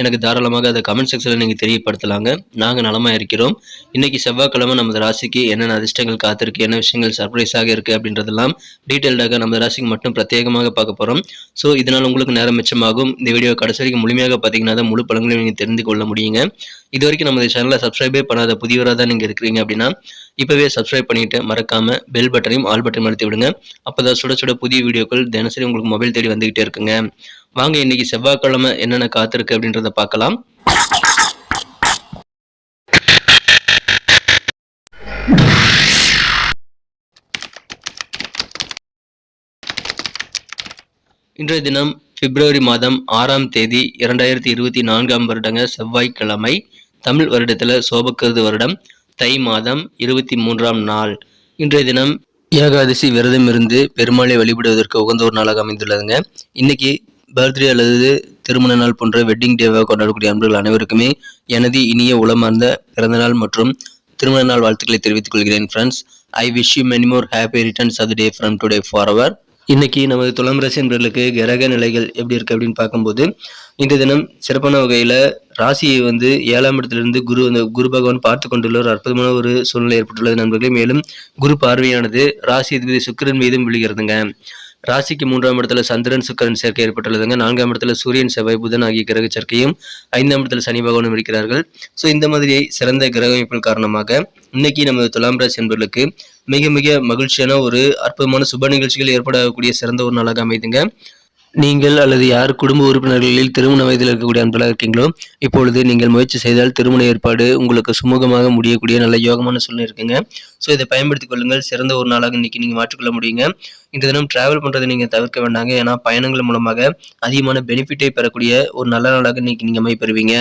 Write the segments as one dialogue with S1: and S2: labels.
S1: எனக்கு தாராளமாக அதை கமெண்ட் செக்ஷனில் நீங்கள் தெரியப்படுத்தலாங்க. நாங்கள் நலமாக இருக்கிறோம். இன்றைக்கி செவ்வாய்க்கிழமை நமது ராசிக்கு என்னென்ன அதிர்ஷ்டங்கள் காத்திருக்கு என்ன விஷயங்கள் சர்ப்ரைஸாக இருக்குது அப்படின்றதெல்லாம் டீட்டெயில்டாக நமது ராசிக்கு மட்டும் பிரத்யேகமாக பார்க்க போகிறோம் ஸோ இதனால் உங்களுக்கு நேரம் மிச்சமாகும். இந்த வீடியோ கடைசி வரைக்கும் முழுமையாக பார்த்தீங்கன்னா தான் முழு பலன்களையும் நீங்கள் தெரிந்து கொள்ள முடியுங்க. இது வரைக்கும் நமது சேனலை சப்ஸ்கிரைபே பண்ணாத புதியவராக தான் நீங்கள் இருக்கிறீங்க அப்படின்னா இப்போவே சப்ஸ்கிரைப் பண்ணிவிட்டு மறக்காமல் பெல் பட்டனையும் ஆல் பட்டனையும் அழுத்தி விடுங்க. அப்போ தான் சுட சுட புதிய வீடியோக்கள் தினசரி உங்களுக்கு மொபைல் தேடி வந்துகிட்டே இருக்குங்க. வாங்க இன்னைக்கு செவ்வாய்க்கிழமை என்னென்ன காத்திருக்கு அப்படின்றத பார்க்கலாம். இன்றைய தினம் பிப்ரவரி மாதம் ஆறாம் தேதி இரண்டாயிரத்தி இருபத்தி நான்காம் வருடங்க செவ்வாய்க்கிழமை. தமிழ் வருடத்தில் சோபக்கருது வருடம் தை மாதம் இருபத்தி மூன்றாம் நாள். இன்றைய தினம் ஏகாதசி விரதம் இருந்து பெருமாளை வழிபடுவதற்கு உகந்த ஒரு நாளாக அமைந்துள்ளதுங்க. இன்னைக்கு பர்த்டே அல்லது திருமண நாள் போன்ற வெட்டிங் டேவாக கொண்டாடக்கூடிய அன்பர்கள் அனைவருக்குமே எனது இனிய உளமார்ந்த பிறந்தநாள் மற்றும் திருமண நாள் வாழ்த்துக்களை தெரிவித்துக் கொள்கிறேன் friends I wish you many more happy returns of day from today for our இன்னைக்கு நமது துலாம் ராசி என்பர்களுக்கு கிரக நிலைகள் எப்படி இருக்கு அப்படின்னு பார்க்கும்போது இந்த தினம் சிறப்பான வகையில் ராசியை வந்து ஏழாம் இடத்திலிருந்து குரு அந்த குரு பகவான் பார்த்து கொண்டுள்ள ஒரு அற்புதமான ஒரு சூழ்நிலை ஏற்பட்டுள்ளது நண்பர்களே. மேலும் குரு பார்வையானது ராசி அதிபதி சுக்கிரன் மீதும் விழுகிறதுங்க. ராசிக்கு மூன்றாம் இடத்துல சந்திரன் சுக்கரன் சேர்க்கை ஏற்பட்டுள்ளதுங்க. நான்காம் இடத்துல சூரியன் செவ்வாய் புதன் ஆகிய கிரக சேர்க்கையும் ஐந்தாம் இடத்துல சனி பகவானும் இருக்கிறார்கள். ஸோ இந்த மாதிரி சிறந்த கிரக அமைப்பின் காரணமாக இன்னைக்கு நமது துலாம் ராசி என்பவர்களுக்கு மிக மிக மகிழ்ச்சியான ஒரு அற்புதமான சுப நிகழ்ச்சிகள் ஏற்படக்கூடிய சிறந்த ஒரு நாளாக அமைதுங்க. நீங்கள் அல்லது யார் குடும்ப உறுப்பினர்களில் திருமண வயதில் இருக்கக்கூடிய அன்பலாக இருக்கீங்களோ இப்பொழுது நீங்கள் முயற்சி செய்தால் திருமண ஏற்பாடு உங்களுக்கு சுமூகமாக முடியக்கூடிய நல்ல யோகமான சூழ்நிலை இருக்குங்க. ஸோ இதை பயன்படுத்திக் கொள்ளுங்கள். சிறந்த ஒரு நாளாக இன்னைக்கு நீங்கள் மாற்றிக்கொள்ள முடியுங்க. இந்த தினம் டிராவல் பண்ணுறதை நீங்கள் தவிர்க்க வேண்டாங்க. ஏன்னா பயணங்கள் மூலமாக அதிகமான பெனிஃபிட்டை பெறக்கூடிய ஒரு நல்ல நாளாக இன்னைக்கு நீங்கள் அமைப்பெறுவீங்க.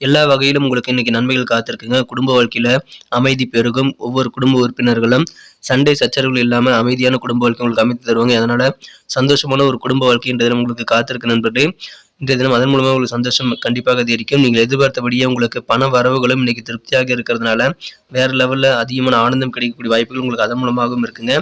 S1: எல்லா வகையிலும் உங்களுக்கு இன்னைக்கு நன்மைகள் காத்திருக்குங்க. குடும்ப வாழ்க்கையில் அமைதி பெருகும். ஒவ்வொரு குடும்ப உறுப்பினர்களும் சண்டை சச்சரவுகள் இல்லாமல் அமைதியான குடும்ப வாழ்க்கை உங்களுக்கு அமைத்து தருவாங்க. அதனால சந்தோஷமான ஒரு குடும்ப வாழ்க்கை தினம் உங்களுக்கு காத்திருக்கு நண்பர்களே இந்த தினம் அதன் மூலமாக உங்களுக்கு சந்தோஷம் கண்டிப்பாக அதிகரிக்கும். நீங்கள் எதிர்பார்த்தபடியே உங்களுக்கு பண வரவுகளும் இன்னைக்கு திருப்தியாக இருக்கிறதுனால வேற லெவலில் அதிகமான ஆனந்தம் கிடைக்கக்கூடிய வாய்ப்புகள் உங்களுக்கு அதன் மூலமாகவும் இருக்குங்க.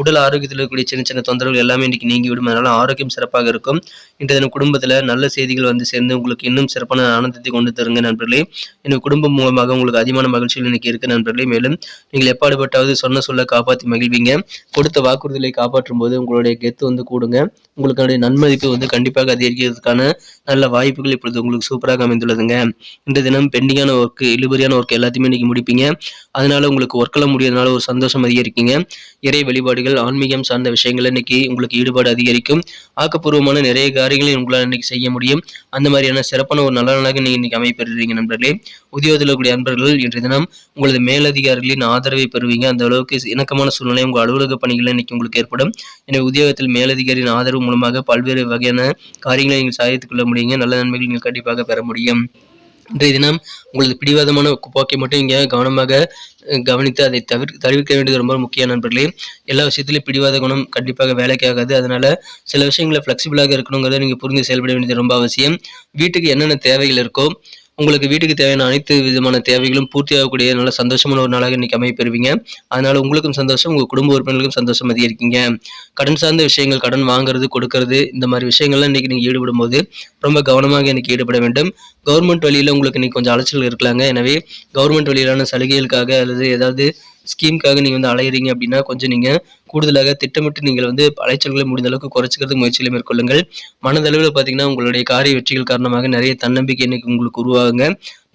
S1: உடல் ஆரோக்கியத்தில் இருக்கக்கூடிய சின்ன சின்ன தொந்தரவுகள் எல்லாமே இன்னைக்கு நீங்கி விடும். அதனால ஆரோக்கியம் சிறப்பாக இருக்கும். இன்றைய தினம் குடும்பத்தில் நல்ல செய்திகள் வந்து சேர்ந்து உங்களுக்கு இன்னும் சிறப்பான ஆனந்தத்தை கொண்டு தருங்க நண்பர்களே. எனக்கு குடும்பம் மூலமாக உங்களுக்கு அதிகமான மகிழ்ச்சிகள் இன்னைக்கு இருக்கு நண்பர்களே. மேலும் நீங்கள் எப்பாடுபட்டாவது சொன்ன சொல்ல காப்பாற்றி மகிழ்வீங்க. கொடுத்த வாக்குறுதிகளை காப்பாற்றும் போது உங்களுடைய கெத்து வந்து கூடுங்க. உங்களுடைய நன்மதிப்பு வந்து கண்டிப்பாக அதிகரிக்கிறதுக்கான நல்ல வாய்ப்புகள் இப்பொழுது உங்களுக்கு சூப்பராக அமைந்துள்ளதுங்க. இந்த தினம் பெண்டிங்கான ஒர்க் இழுபறியான ஒர்க் எல்லாத்தையுமே இன்னைக்கு முடிப்பீங்க. அதனால உங்களுக்கு ஒர்க்கெல்லாம் முடியாதனால ஒரு சந்தோஷம் அதிகரிக்குங்க. இறை வழிபாடுகள் ஆன்மீகம் சார்ந்த விஷயங்கள் இன்னைக்கு உங்களுக்கு ஈடுபாடு அதிகரிக்கும். ஆக்கப்பூர்வமான நிறைய காரியங்களை உங்களால் இன்னைக்கு செய்ய முடியும். அந்த மாதிரியான சிறப்பான ஒரு நல்ல நாளாக நீங்கள் இன்னைக்கு அமைப்பெறுறீங்க நண்பர்களே. உத்தியோகத்தில் கூடிய நண்பர்கள் இன்றைய தினம் உங்களது மேலதிகாரிகளின் ஆதரவை பெறுவீங்க. அந்த அளவுக்கு இணக்கமான சூழ்நிலை உங்கள் அலுவலக பணிகள் இன்னைக்கு உங்களுக்கு ஏற்படும். எனவே உத்தியோகத்தில் மேலதிகாரியின் ஆதரவு மூலமாக பல்வேறு வகையான காரியங்களை நீங்கள் சாதித்துக் கொள்ள முடியுங்க. நல்ல நன்மைகள் நீங்கள் கண்டிப்பாக பெற முடியும். இன்றைய தினம் உங்களது பிடிவாதமான போக்கை மட்டும் இங்கே கவனமாக கவனித்து அதை தவிர்க்க தவிர்க்க வேண்டியது ரொம்ப முக்கிய நண்பர்களே. எல்லா விஷயத்திலும் பிடிவாத குணம் கண்டிப்பாக வேலைக்கு ஆகாது அதனால சில விஷயங்களை ஃப்ளெக்சிபிளாக இருக்கணுங்கிறத நீங்கள் புரிந்து செயல்பட வேண்டியது ரொம்ப அவசியம். வீட்டுக்கு என்னென்ன தேவைகள் இருக்கோ உங்களுக்கு வீட்டுக்கு தேவையான அனைத்து விதமான தேவைகளும் பூர்த்தியாகக்கூடிய நல்ல சந்தோஷமான ஒரு நாளாக இன்னைக்கு அமைப்பெறுவீங்க அதனால உங்களுக்கும் சந்தோஷம் உங்கள் குடும்ப உறுப்பினர்களுக்கும் சந்தோஷம் அதிகரிக்கீங்க. கடன் சார்ந்த விஷயங்கள் கடன் வாங்குறது கொடுக்கறது இந்த மாதிரி விஷயங்கள்லாம் இன்னைக்கு நீங்கள் ஈடுபடும் போது ரொம்ப கவனமாக இன்னைக்கு ஈடுபட வேண்டும். கவர்மெண்ட் வழியில் உங்களுக்கு இன்னைக்கு கொஞ்சம் அலைச்சல் இருக்கலாங்க. எனவே கவர்மெண்ட் வழியிலான சலுகைகளுக்காக அல்லது ஏதாவது ஸ்கீமுக்காக நீங்கள் வந்து அலையிறீங்க அப்படின்னா கொஞ்சம் நீங்கள் கூடுதலாக திட்டமிட்டு நீங்கள் வந்து அலைச்சல்களை முடிந்த அளவுக்கு குறைச்சிக்கிறதுக்கு முயற்சிகளை மேற்கொள்ளுங்கள். மனதளவில் பார்த்தீங்கன்னா உங்களுடைய காரிய வெற்றிகள் காரணமாக நிறைய தன்னம்பிக்கை இன்னைக்கு உங்களுக்கு உருவாகுங்க.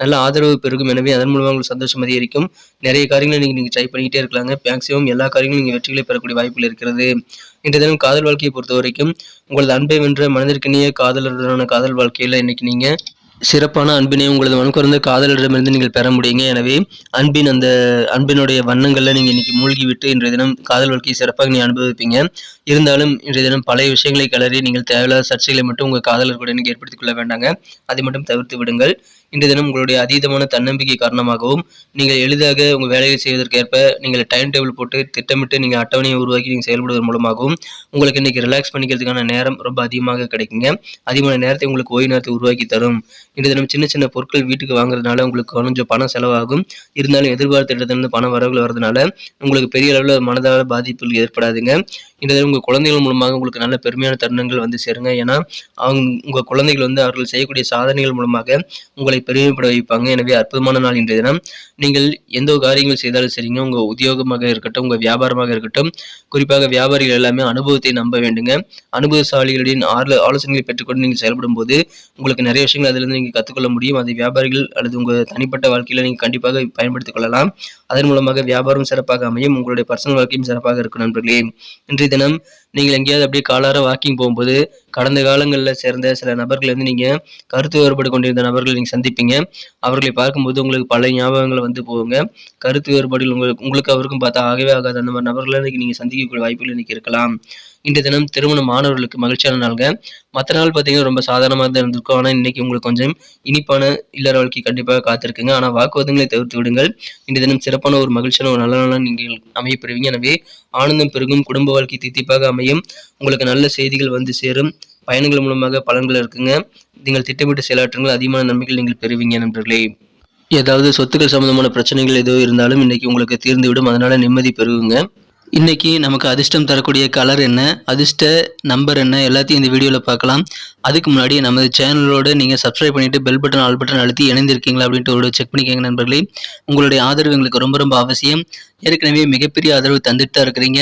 S1: நல்ல ஆதரவு பெருகும். எனவே அதன் மூலமாக உங்களுக்கு சந்தோஷம் அதிகரிக்கும். நிறைய காரியங்களை நீங்கள் நீங்கள் ட்ரை பண்ணிக்கிட்டே இருக்கலாங்க. மேக்ஸிமம் எல்லா காரியங்களும் நீங்கள் வெற்றிகளை பெறக்கூடிய வாய்ப்புகள் இருக்கிறது. இன்றைய தினம் காதல் வாழ்க்கையை பொறுத்த வரைக்கும் உங்களது அன்பை வென்ற மனதிற்கினிய காதலருடனான காதல் வாழ்க்கையில் இன்னைக்கு நீங்கள் சிறப்பான அன்பினை உங்களது மனக்குறந்த காதலரிடமிருந்து நீங்கள் பெற முடியுங்க. எனவே அன்பின் அந்த அன்பினுடைய வண்ணங்களில் நீங்கள் இன்னைக்கு மூழ்கிவிட்டு இன்றைய தினம் காதல் வாழ்க்கையை சிறப்பாக நீ அனுபவிப்பீங்க. இருந்தாலும் இன்றைய தினம் பழைய விஷயங்களை கிளறி நீங்கள் தேவையில்லாத சர்ச்சைகளை மட்டும் உங்கள் காதலர்களுடன் ஏற்படுத்திக் கொள்ள வேண்டாங்க. அதை மட்டும் தவிர்த்து விடுங்கள். இன்றைய தினம் உங்களுடைய அதீதமான தன்னம்பிக்கை காரணமாகவும் நீங்கள் எளிதாக உங்கள் வேலையை செய்வதற்கேற்ப நீங்கள் டைம் டேபிள் போட்டு திட்டமிட்டு நீங்கள் அட்டவணையை உருவாக்கி நீங்கள் செயல்படுவதன் மூலமாகவும் உங்களுக்கு இன்றைக்கி ரிலாக்ஸ் பண்ணிக்கிறதுக்கான நேரம் ரொம்ப அதிகமாக கிடைக்குங்க. அதிகமான நேரத்தை உங்களுக்கு ஓய்வு நேரத்தை உருவாக்கி தரும். இன்றைய தினம் சின்ன சின்ன பொருட்கள் வீட்டுக்கு வாங்குறதுனால உங்களுக்கு கொஞ்சம் பணம் செலவாகும். இருந்தாலும் எதிர்பார்த்த இடத்துலேருந்து பண வரவுகள் வரதுனால உங்களுக்கு பெரிய அளவில் மனதால் பாதிப்புகள் ஏற்படாதுங்க. இந்த உங்கள் குழந்தைகள் மூலமாக உங்களுக்கு நல்ல பெருமையான தருணங்கள் வந்து சேருங்க. ஏன்னா அவங்க உங்கள் குழந்தைகள் வந்து அவர்கள் செய்யக்கூடிய சாதனைகள் மூலமாக உங்களை பெருமைப்பட வைப்பாங்க. எனவே அற்புதமான நாள் இன்றைய தினம். நீங்கள் எந்த காரியங்கள் செய்தாலும் சரிங்க. உங்கள் உத்தியோகமாக இருக்கட்டும் உங்கள் வியாபாரமாக இருக்கட்டும் குறிப்பாக வியாபாரிகள் எல்லாமே அனுபவத்தை நம்ப வேண்டுங்க. அனுபவசாலிகளின் ஆலோ ஆலோசனைகளை பெற்றுக்கொண்டு நீங்கள் செயல்படும் போது உங்களுக்கு நிறைய விஷயங்கள் அதிலிருந்து நீங்கள் கற்றுக்கொள்ள முடியும். அதை வியாபாரிகள் அல்லது உங்கள் தனிப்பட்ட வாழ்க்கையில் நீங்கள் கண்டிப்பாக பயன்படுத்திக் கொள்ளலாம். அதன் மூலமாக வியாபாரம் சிறப்பாக அமையும். உங்களுடைய பர்சனல் வாழ்க்கையும் சிறப்பாக இருக்கும் நண்பர்களே. இன்றைய தினம் நீங்கள் எங்கேயாவது அப்படியே காலார வாக்கிங் போகும்போது கடந்த காலங்களில் சேர்ந்த சில நபர்கள் வந்து நீங்கள் கருத்து வேறுபாடு கொண்டிருந்த நபர்கள் நீங்கள் சந்திப்பீங்க. அவர்களை பார்க்கும்போது உங்களுக்கு பல ஞாபகங்கள் வந்து போகுங்க. கருத்து வேறுபாடுகள் உங்களுக்கு உங்களுக்கு அவருக்கும் பார்த்தா ஆகவே ஆகாது. அந்த மாதிரி நபர்களை இன்றைக்கி நீங்கள் சந்திக்கக்கூடிய வாய்ப்புகள் இன்றைக்கி இருக்கலாம். இன்றைய தினம் திருமணம் மாணவர்களுக்கு மகிழ்ச்சியான நாளுங்க. மற்ற நாள் பார்த்தீங்கன்னா ரொம்ப சாதாரணமாக தான் இருந்திருக்கும். ஆனால் இன்றைக்கி உங்களுக்கு கொஞ்சம் இனிப்பான இல்லற வாழ்க்கை கண்டிப்பாக காத்திருக்குங்க. ஆனால் வாக்குவாதங்களை தவிர்த்து விடுங்கள். இன்றைய தினம் சிறப்பான ஒரு மகிழ்ச்சியான ஒரு நல்ல நாளாக நீங்கள் அமையப்பெறுவீங்க எனவே ஆனந்தம் பெருகும். குடும்ப வாழ்க்கை தித்திப்பாக அமையும் உங்களுக்கு நல்ல செய்திகள் வந்து சேரும். பயணங்கள் மூலமாக பலன்கள் இருக்குங்க. நீங்கள் திட்டமிட்டு செயலாற்றுங்கள். அதிகமான நன்மைகள் நீங்கள் பெறுவீங்க நண்பர்களே. ஏதாவது சொத்துக்கள் சம்பந்தமான பிரச்சனைகள் ஏதோ இருந்தாலும் இன்னைக்கு உங்களுக்கு தீர்ந்துவிடும். அதனால நிம்மதி பெறுவுங்க. இன்னைக்கு நமக்கு அதிர்ஷ்டம் தரக்கூடிய கலர் என்ன? அதிர்ஷ்ட நம்பர் என்ன? எல்லாத்தையும் இந்த வீடியோவில் பார்க்கலாம். அதுக்கு முன்னாடி நமது சேனலோடு நீங்கள் சப்ஸ்கிரைப் பண்ணிவிட்டு பெல் பட்டன் ஆல் பட்டன் அழுத்தி இணைந்திருக்கீங்களா அப்படின்ட்டு ஒரு செக் பண்ணிக்கோங்க நண்பர்களே. உங்களுடைய ஆதரவு எங்களுக்கு ரொம்ப ரொம்ப அவசியம். ஏற்கனவே மிகப்பெரிய ஆதரவு தந்துட்டு தான் இருக்கிறீங்க.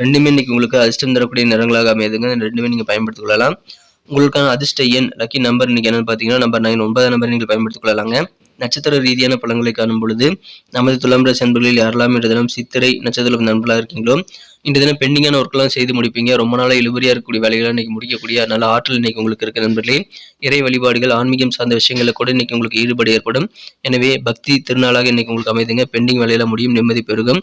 S1: ரெண்டுமே இன்னைக்கு உங்களுக்கு அதிர்ஷ்டம் தரக்கூடிய நிறங்களாக அமையுதுங்க. ரெண்டுமே நீங்கள் பயன்படுத்திக் கொள்ளலாம். உங்களுக்கான அதிர்ஷ்ட எண் லக்கி நம்பர் இன்னைக்கு என்னன்னு பார்த்தீங்கன்னா நம்பர் நைன் ஒன்பதாம் நம்பர் நீங்கள் பயன்படுத்திக் கொள்ளலாங்க. நட்சத்திர ரீதியான பலன்களை காணும் பொழுது நமது துலாம் ராசி நண்பர்களில் யாரெல்லாம் இன்று தினம் சித்திரை நட்சத்திர நண்பர்களாக இருக்கீங்களோ இன்று தினம் பெண்டிங்கான ஒர்க்கெல்லாம் செய்து முடிப்பீங்க. ரொம்ப நாளாக இழுபறியாக இருக்கக்கூடிய வேலைகளை இன்னைக்கு முடிக்கக்கூடிய நல்ல ஆற்றல் இன்னைக்கு உங்களுக்கு இருக்க நண்பர்களே. இறை வழிபாடுகள் ஆன்மீகம் சார்ந்த விஷயங்களில் கூட இன்னைக்கு உங்களுக்கு ஈடுபாடு ஏற்படும். எனவே பக்தி திருநாளாக இன்னைக்கு உங்களுக்கு அமைதுங்க. பெண்டிங் வேலையில முடியும் நிம்மதி பெருகும்.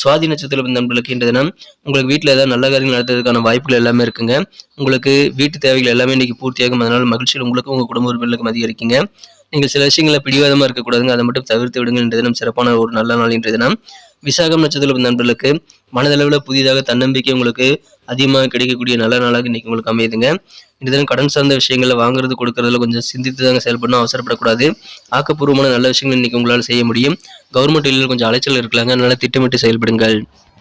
S1: சுவாதி நட்சத்திர நண்பர்களுக்கு இன்று தினம் உங்களுக்கு வீட்டில் ஏதாவது நல்ல காரியங்கள் நடத்துறதுக்கான வாய்ப்புகள் எல்லாமே இருக்குங்க. உங்களுக்கு வீட்டு தேவைகள் எல்லாமே இன்னைக்கு பூர்த்தியாகும். அதனால் மகிழ்ச்சியில் உங்களுக்கு உங்கள் குடும்ப உறுப்பினர்களுக்கும் அதிகரிக்குங்க. நீங்கள் சில விஷயங்களை பிடிவாதமாக இருக்கக்கூடாதுங்க. அதை மட்டும் தவிர்த்து விடுங்கள். இன்றைய தினம் சிறப்பான ஒரு நல்ல நாள் இன்றைய தினம். விசாகம் நட்சத்திர நண்பர்களுக்கு மனதளவில் புதிதாக தன்னம்பிக்கை உங்களுக்கு அதிகமாக கிடைக்கக்கூடிய நல்ல நாளாக இன்னைக்கு உங்களுக்கு அமையுதுங்க. இந்த தினம் கடன் சார்ந்த விஷயங்களை வாங்குறது கொடுக்கறதுல கொஞ்சம் சிந்தித்து தாங்க செயல்படணும் அவசரப்படக்கூடாது. ஆக்கப்பூர்வமான நல்ல விஷயங்கள் இன்னைக்கு உங்களால் செய்ய முடியும். கவர்மெண்ட் வெளியில் கொஞ்சம் அலைச்சல் இருக்கலாங்க. அதனால திட்டமிட்டு செயல்படுங்கள்.